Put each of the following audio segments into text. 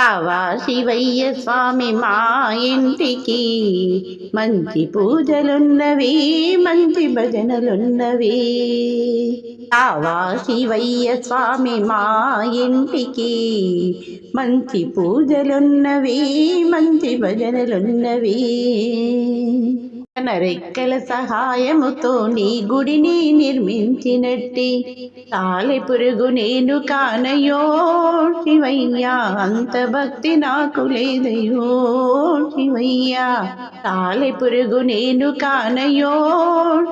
రావా శివయ్య స్వామి మా ఇంటికి. మంచి పూజలున్నవి మంచి భజనలున్నవి. రావా శివయ్య స్వామి మా ఇంటికి. మంచి పూజలున్నవి మంచి భజనలున్నవి. రెక్కల సహాయముతో నీ గుడిని నిర్మించినట్టి. తాళి పురుగు నేను కానయో శివయ్యా అంత భక్తి నాకు లేదయో శివయ్యా. తాళి పురుగు నేను కానయో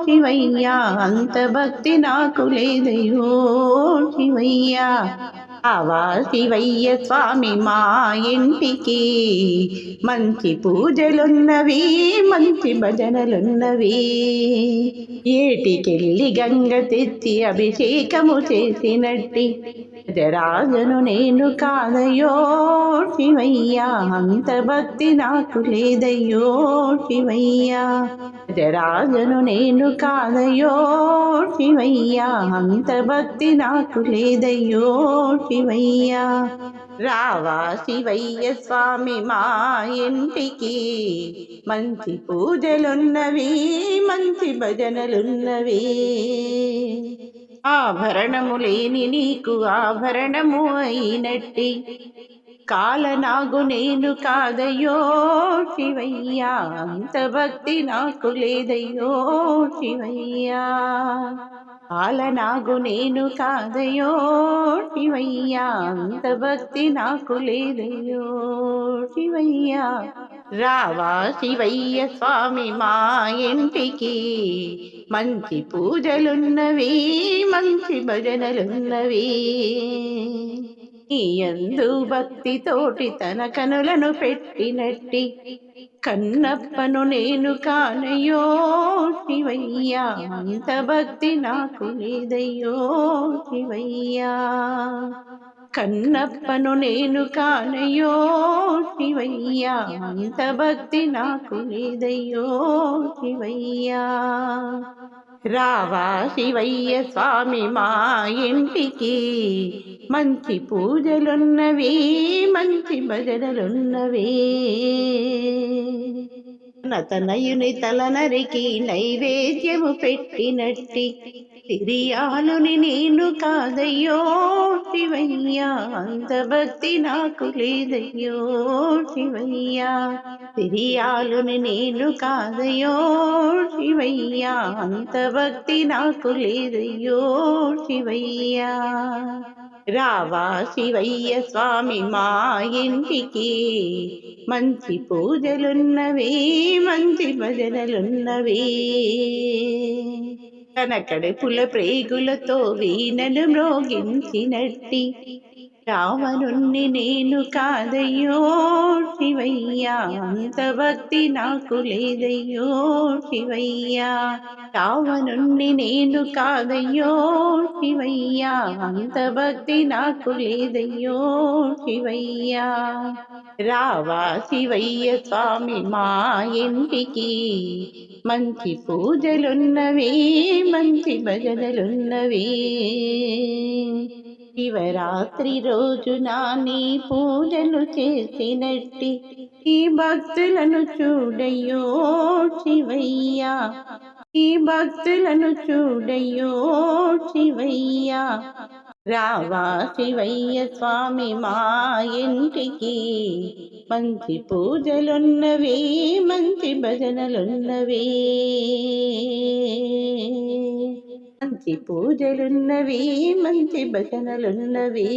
శివయ్యా అంత భక్తి నాకు లేదయో శివయ్యా. ఆవా శివయ్య స్వామి మా ఇంటికి. మంచి పూజలున్నవి మంచి భజనలున్నవి. ఏటికెళ్ళి గంగ తెచ్చి అభిషేకము చేసినట్టి. రాజను నేను కాదయ్యో శివయ్యా అంత భక్తి నాకు లేదయ్యో శివయ్యా. రాజను నేను కాదయ్యో శివయ్యా అంత భక్తి నాకు లేదయ్యో శివయ్యా. రావా శివయ్య స్వామి మా ఇంటికి. మంచి పూజలున్నవి మంచి భజనలున్నవి. ఆభరణము లేని నీకు ఆభరణము అయినట్టి. కాలనాగు నేను కాదయ్యో శివయ్యా. అంత భక్తి నాకు లేదయ్యో శివయ్యా. కాలనాగు నేను కాదయ్యో శివయ్యా అంత భక్తి నాకు లేదయ్యో శివయ్యా. రావా శివయ్య స్వామి మా ఇంటికి మంచి పూజలున్నవి మంచి భజనలున్నవి. ఎందు భక్తితోటి తన కనులను పెట్టినట్టి కన్నప్పను నేను కానయ్యో శివయ్యా అంత భక్తి నాకు లేదయ్యో శివయ్యా. కన్నప్పను నేను కానయ్యో శివయ్యా అంత భక్తి నాకు లేదయ్యో శివయ్యా. రావా శివయ్య స్వామి మా ఇంటికి. మంచి పూజలున్నవి మంచి భజనలున్నవి. తనయుని తల నరికి నైవేద్యము పెట్టినట్టి తిరియాలుని నేను కాదయ్యో శివయ్యా అంత భక్తి నాకు లేదయ్యో శివయ్యా. తిరియాలుని నేను కాదయ్యో శివయ్యా అంత భక్తి నాకు లేదయ్యో శివయ్యా. రావా శివయ్య స్వామి మా ఇంటికి మంచి పూజలున్నవి మంచి భజనలున్నవి. తన కడుపుల ప్రేగులతో వీణను మ్రోగించినట్టి రావణుణ్ణి నేను కాదయ్యో శివయ్యా అంత భక్తి నాకు లేదయ్యో శివయ్యా. రావణుణ్ణి నేను కాదయ్యో శివయ్యా అంత భక్తి నాకు లేదయ్యో శివయ్యా. రావా శివయ్య స్వామి మా ఇంటికి మంచి పూజలున్నవి మంచి భజనలున్నవి. శివరాత్రి రోజున నీ పూజలు చేసినట్టి ఈ భక్తులను చూడయ్యో శివయ్యా. ఈ భక్తులను చూడయ్యో శివయ్యా. రావా శివయ్య స్వామి మా ఇంటికి. మంచి పూజలున్నవి మంచి భజనలున్నవి. మంచి పూజలున్నవి మంచి భజనలున్నవి.